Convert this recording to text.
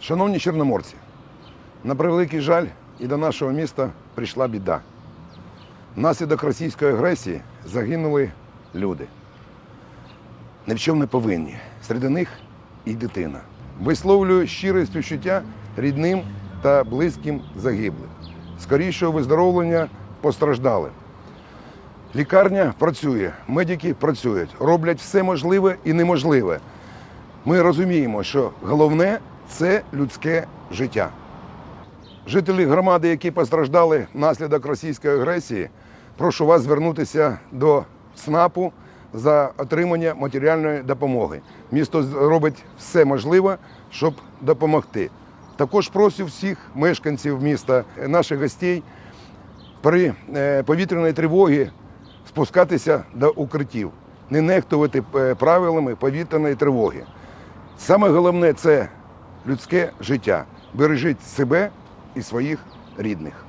Шановні чорноморці, на превеликий жаль, і до нашого міста прийшла біда. Внаслідок російської агресії загинули люди. Ні в чому не повинні. Серед них і дитина. Висловлюю щире співчуття рідним та близьким загиблих. Скорішого виздоровлення постраждалим. Лікарня працює, медики працюють, роблять все можливе і неможливе. Ми розуміємо, що головне це людське життя. Жителі громади, які постраждали внаслідок російської агресії, прошу вас звернутися до СНАПу за отримання матеріальної допомоги. Місто робить все можливе, щоб допомогти. Також прошу всіх мешканців міста, наших гостей при е, повітряної тривоги спускатися до укриттів, не нехтувати е, правилами повітряної тривоги. Саме головне це людське життя. Бережіть себе і своїх рідних.